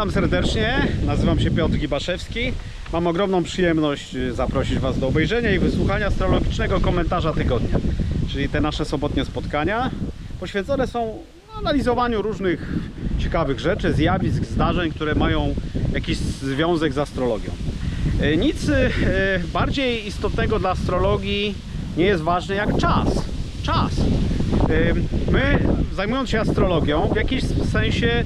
Witam serdecznie, nazywam się Piotr Gibaszewski. Mam ogromną przyjemność y, zaprosić Was do obejrzenia i wysłuchania astrologicznego komentarza tygodnia. Czyli te nasze sobotnie spotkania poświęcone są analizowaniu różnych ciekawych rzeczy, zjawisk, zdarzeń, które mają jakiś związek z astrologią. Y, Nic y, bardziej istotnego dla astrologii nie jest ważne jak czas. Czas. Y, My, zajmując się astrologią, w jakimś sensie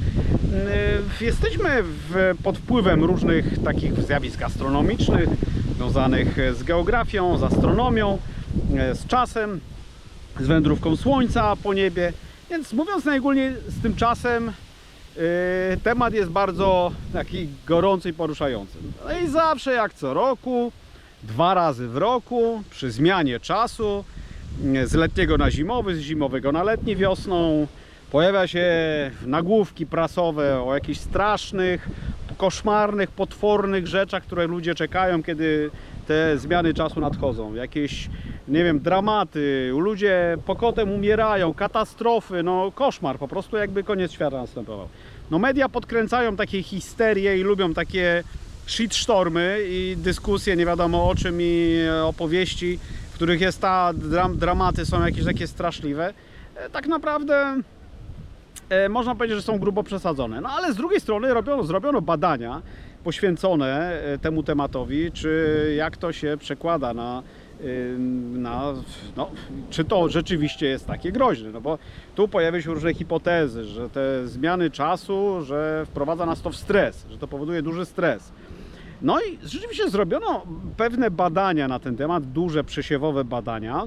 jesteśmy w, pod wpływem różnych takich zjawisk astronomicznych, związanych z geografią, z astronomią, y, z czasem, z wędrówką Słońca po niebie. Więc mówiąc najogólniej z tym czasem, y, temat jest bardzo taki gorący i poruszający. No i zawsze jak co roku, dwa razy w roku, przy zmianie czasu, z letniego na zimowy, z zimowego na letni wiosną. Pojawia się nagłówki prasowe o jakichś strasznych, koszmarnych, potwornych rzeczach, które ludzie czekają, kiedy te zmiany czasu nadchodzą. Jakieś, nie wiem, dramaty, ludzie pokotem umierają, katastrofy, no koszmar, po prostu jakby koniec świata następował. No media podkręcają takie histerie i lubią takie shitstormy i dyskusje nie wiadomo o czym i opowieści, w których jest ta dram, dramaty są jakieś takie straszliwe. E, Tak naprawdę można powiedzieć, że są grubo przesadzone. No ale z drugiej strony robiono, zrobiono badania poświęcone e, temu tematowi, czy jak to się przekłada na, y, na no, czy to rzeczywiście jest takie groźne. No bo tu pojawiają się różne hipotezy, że te zmiany czasu, że wprowadza nas to w stres, że to powoduje duży stres. No i rzeczywiście zrobiono pewne badania na ten temat, duże przesiewowe badania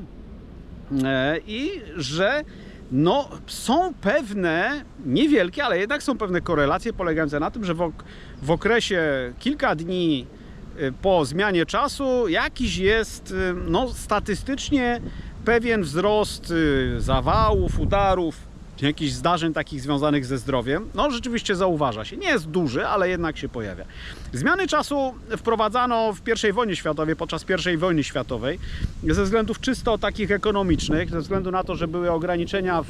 e, i że no, są pewne, niewielkie, ale jednak są pewne korelacje polegające na tym, że w, w okresie kilka dni y, po zmianie czasu jakiś jest y, no, statystycznie pewien wzrost y, zawałów, udarów, jakichś zdarzeń takich związanych ze zdrowiem. No rzeczywiście zauważa się. Nie jest duży, ale jednak się pojawia. Zmiany czasu wprowadzano w I wojnie światowej, podczas I wojny światowej, ze względów czysto takich ekonomicznych, ze względu na to, że były ograniczenia w,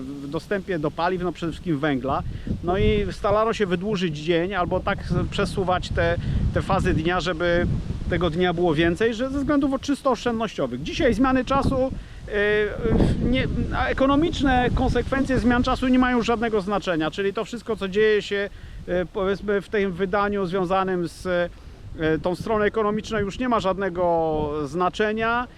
w dostępie do paliw, no przede wszystkim węgla. No i starano się wydłużyć dzień albo tak przesuwać te, te fazy dnia, żeby tego dnia było więcej, że ze względów czysto oszczędnościowych. Dzisiaj zmiany czasu nie, a ekonomiczne konsekwencje zmian czasu nie mają żadnego znaczenia, czyli to wszystko, co dzieje się yy, powiedzmy w tym wydaniu związanym z tą stroną ekonomiczną już nie ma żadnego znaczenia.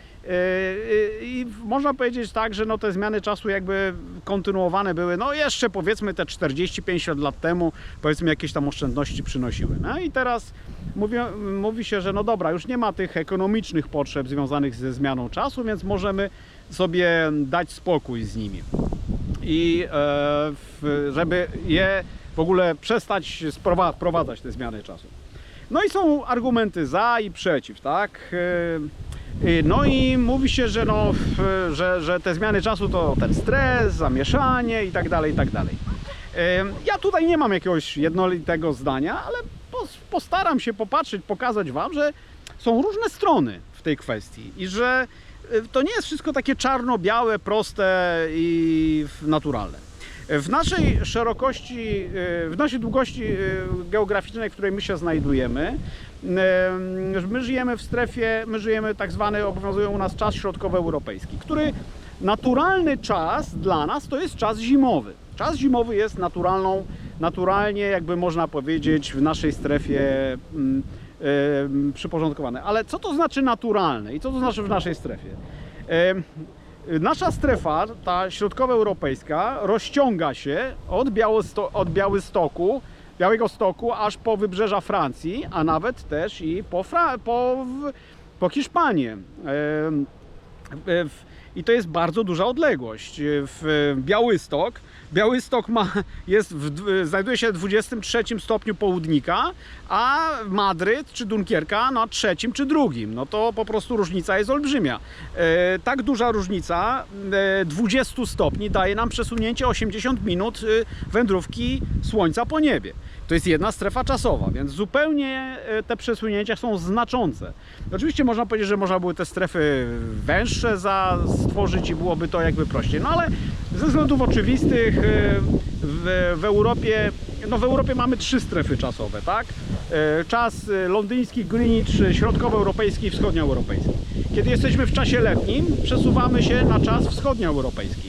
I można powiedzieć tak, że no te zmiany czasu jakby kontynuowane były, no jeszcze powiedzmy te 40-50 lat temu, powiedzmy jakieś tam oszczędności przynosiły. No i teraz mówi, mówi się, że no dobra, już nie ma tych ekonomicznych potrzeb związanych ze zmianą czasu, więc możemy sobie dać spokój z nimi. I e, żeby je w ogóle przestać wprowadzać te zmiany czasu. No i są argumenty za i przeciw, tak? E, No i mówi się, że, no, że, że te zmiany czasu to ten stres, zamieszanie i tak dalej, i tak dalej. E, Ja tutaj nie mam jakiegoś jednolitego zdania, ale pos- postaram się popatrzeć, pokazać Wam, że są różne strony w tej kwestii i że to nie jest wszystko takie czarno-białe, proste i naturalne. W naszej szerokości, y, w naszej długości y, geograficznej, w której my się znajdujemy, y, my żyjemy w strefie, my żyjemy tak zwany, obowiązuje u nas czas środkowoeuropejski, który naturalny czas dla nas to jest czas zimowy. Czas zimowy jest naturalną, naturalnie jakby można powiedzieć w naszej strefie mm, przyporządkowane. Ale co to znaczy naturalne i co to znaczy w naszej strefie? Nasza strefa, ta środkowoeuropejska, rozciąga się od, Białosto- od Białystoku, Białego Stoku aż po wybrzeża Francji, a nawet też i po, Fra- po, po Hiszpanię. I to jest bardzo duża odległość. E, W Białystok, Białystok ma, jest w, d- znajduje się w 23 stopniu południka, a Madryt czy Dunkierka na trzecim czy drugim. No to po prostu różnica jest olbrzymia. E, tak duża różnica e, 20 stopni daje nam przesunięcie 80 minut wędrówki Słońca po niebie. To jest jedna strefa czasowa, więc zupełnie e, te przesunięcia są znaczące. Oczywiście można powiedzieć, że można były te strefy węższe za, stworzyć i byłoby to jakby prościej. No ale ze względów oczywistych e, w, w Europie, no w Europie mamy trzy strefy czasowe, tak? E, Czas londyński, Greenwich, środkowoeuropejski i wschodnioeuropejski. Kiedy jesteśmy w czasie letnim, przesuwamy się na czas wschodnioeuropejski,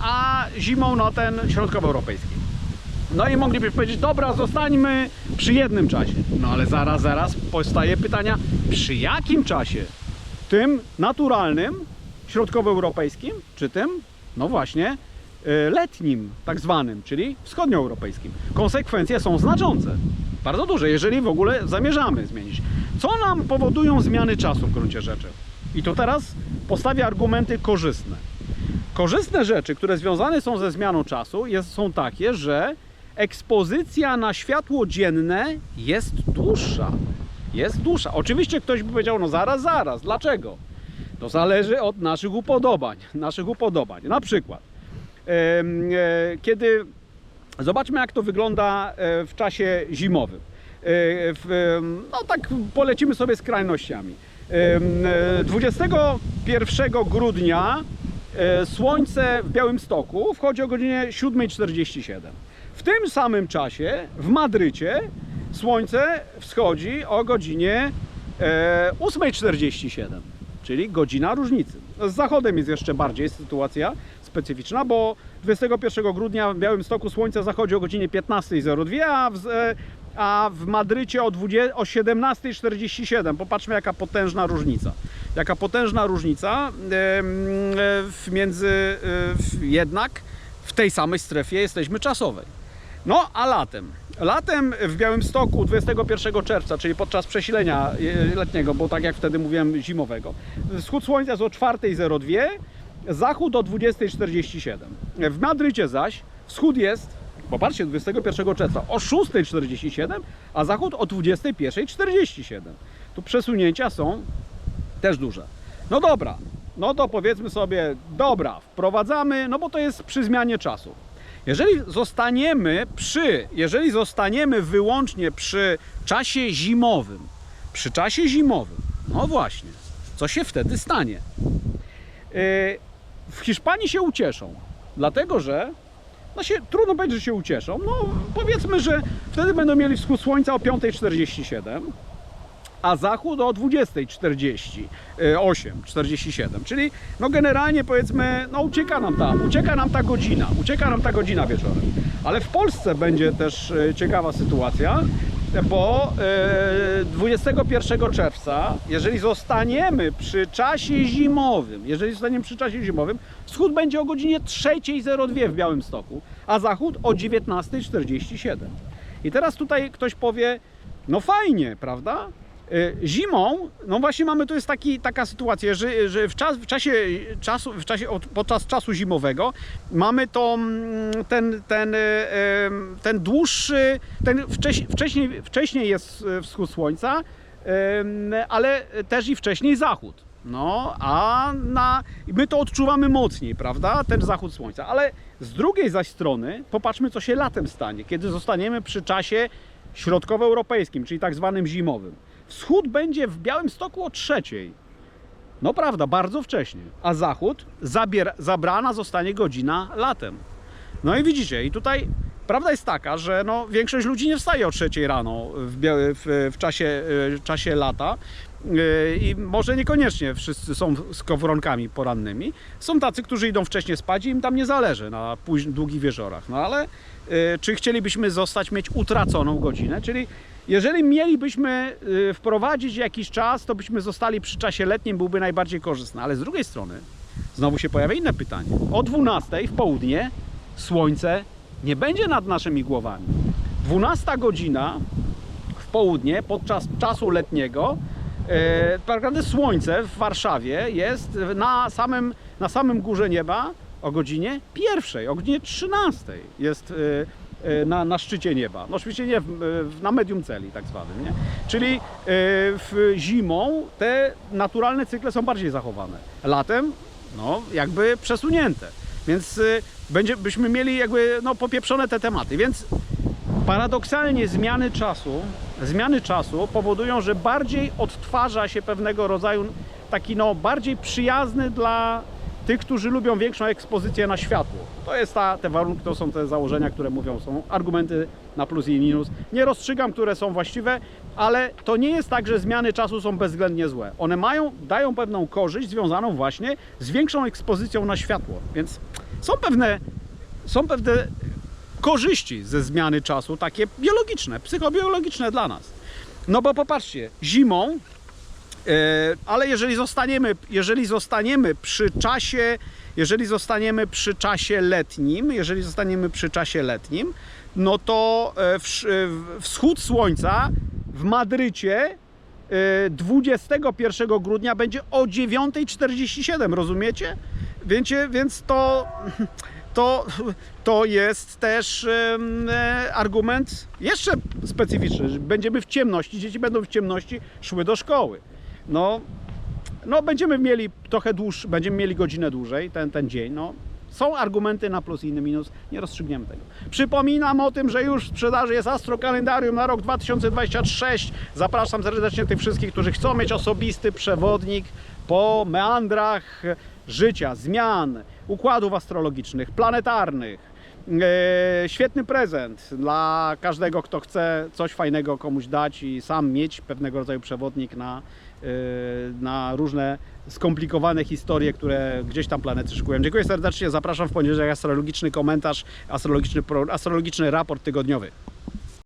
a zimą na ten środkowoeuropejski. No i moglibyśmy powiedzieć, dobra, zostańmy przy jednym czasie. No ale zaraz, zaraz powstaje pytania, przy jakim czasie? Tym naturalnym, środkowoeuropejskim, czy tym, no właśnie, y, letnim, tak zwanym, czyli wschodnioeuropejskim. Konsekwencje są znaczące, bardzo duże, jeżeli w ogóle zamierzamy zmienić. Co nam powodują zmiany czasu w gruncie rzeczy? I tu teraz postawię argumenty korzystne. Korzystne rzeczy, które związane są ze zmianą czasu, jest, są takie, że ekspozycja na światło dzienne jest dłuższa. Jest dłuższa. Oczywiście ktoś by powiedział, no zaraz, zaraz, dlaczego? To zależy od naszych upodobań. Naszych upodobań. Na przykład, e, kiedy zobaczmy, jak to wygląda e, w czasie zimowym. E, no tak polecimy sobie skrajnościami. Em, e, 21 grudnia słońce w Białymstoku wchodzi o godzinie 7.47. W tym samym czasie w Madrycie słońce wschodzi o godzinie e, 8.47, czyli godzina różnicy. Z zachodem jest jeszcze bardziej sytuacja specyficzna, bo 21 grudnia w Białymstoku słońce zachodzi o godzinie 15.02, a w, e, a w Madrycie o, 20, o 17.47. Popatrzmy jaka potężna różnica. Jaka potężna różnica e, między e, jednak w tej samej strefie jesteśmy czasowej. No, a latem? Latem w Białymstoku 21 czerwca, czyli podczas przesilenia e, letniego, bo tak jak wtedy mówiłem, zimowego, wschód słońca jest o 4.02, zachód o 20.47. W Madrycie zaś wschód jest, popatrzcie, 21 czerwca o 6.47, a zachód o 21.47. Tu przesunięcia są też duże. No dobra, no to powiedzmy sobie, dobra, wprowadzamy, no bo to jest przy zmianie czasu. Jeżeli zostaniemy przy, jeżeli zostaniemy wyłącznie przy czasie zimowym, przy czasie zimowym, no właśnie, co się wtedy stanie? Yy, W Hiszpanii się ucieszą, dlatego że no się, trudno powiedzieć, że się ucieszą. No powiedzmy, że wtedy będą mieli wschód słońca o 5.47, a zachód o 20.48, 47. Czyli no generalnie powiedzmy, no ucieka nam ta, ucieka nam ta godzina, ucieka nam ta godzina wieczorem. Ale w Polsce będzie też e, ciekawa sytuacja, bo e, 21 czerwca, jeżeli zostaniemy przy czasie zimowym, jeżeli zostaniemy przy czasie zimowym, wschód będzie o godzinie 3.02 w Białymstoku, a zachód o 19.47. I teraz tutaj ktoś powie, no fajnie, prawda? Y, Zimą, no właśnie mamy tu jest taki, taka sytuacja, że, że w, czas, w czasie czasu, w czasie, od- podczas czasu zimowego mamy mm, ten, ten, y, ten dłuższy, ten wcześniej, wcześniej, wcześniej jest wschód słońca, ale też i wcześniej zachód. No, a na, my to odczuwamy mocniej, prawda? Ten zachód słońca. Ale z drugiej zaś strony, popatrzmy, co się latem stanie, kiedy zostaniemy przy czasie środkowoeuropejskim, czyli tak zwanym zimowym. Wschód będzie w Białymstoku o trzeciej. No prawda, bardzo wcześnie. A zachód zabier, zabrana zostanie godzina latem. No i widzicie, i tutaj prawda jest taka, że no, większość ludzi nie wstaje o trzeciej rano w, w, w czasie, e, czasie lata. E, I może niekoniecznie wszyscy są z kowronkami porannymi. Są tacy, którzy idą wcześniej spać i im tam nie zależy na długich wieczorach. No ale e, czy chcielibyśmy zostać, mieć utraconą godzinę? Czyli jeżeli mielibyśmy y, wprowadzić jakiś czas, to byśmy zostali przy czasie letnim, byłby najbardziej korzystny. Ale z drugiej strony, znowu się pojawia inne pytanie. O 12 w południe słońce nie będzie nad naszymi głowami. 12 godzina w południe, podczas czasu letniego, e, tak naprawdę słońce w Warszawie jest na samym, na samym górze nieba o godzinie pierwszej, o godzinie 13 jest e, na, na szczycie nieba. No oczywiście nie, w, na medium celi tak zwanym, nie? Czyli e, w zimą te naturalne cykle są bardziej zachowane. Latem, no jakby przesunięte. Więc będzie, byśmy mieli jakby no, popieprzone te tematy. Więc paradoksalnie zmiany czasu, zmiany czasu powodują, że bardziej odtwarza się pewnego rodzaju taki no bardziej przyjazny dla tych, którzy lubią większą ekspozycję na światło. To jest ta, te warunki, to są te założenia, które mówią, są argumenty na plus i minus. Nie rozstrzygam, które są właściwe, ale to nie jest tak, że zmiany czasu są bezwzględnie złe. One mają, dają pewną korzyść związaną właśnie z większą ekspozycją na światło, więc są pewne, są pewne korzyści ze zmiany czasu, takie biologiczne, psychobiologiczne dla nas. No bo popatrzcie, zimą ale jeżeli zostaniemy, jeżeli zostaniemy przy czasie, jeżeli zostaniemy przy czasie letnim, jeżeli zostaniemy przy czasie letnim, no to e, e, wschód słońca w Madrycie e, 21 grudnia będzie o 9.47, rozumiecie? Wiecie, więc to, to, to jest też e, argument jeszcze specyficzny, będziemy w ciemności, dzieci będą w ciemności szły do szkoły. No, no będziemy mieli trochę dłuższy, będziemy mieli godzinę dłużej, ten, ten dzień, no. Są argumenty na plus i na minus, nie rozstrzygniemy tego. Przypominam o tym, że już w sprzedaży jest Astro Kalendarium na rok 2026. Zapraszam serdecznie tych wszystkich, którzy chcą mieć osobisty przewodnik po meandrach życia, zmian, układów astrologicznych, planetarnych. E, świetny prezent dla każdego, kto chce coś fajnego komuś dać i sam mieć pewnego rodzaju przewodnik na, na różne skomplikowane historie, które gdzieś tam planety szykują. Dziękuję serdecznie, zapraszam w poniedziałek astrologiczny komentarz, astrologiczny, astrologiczny raport tygodniowy.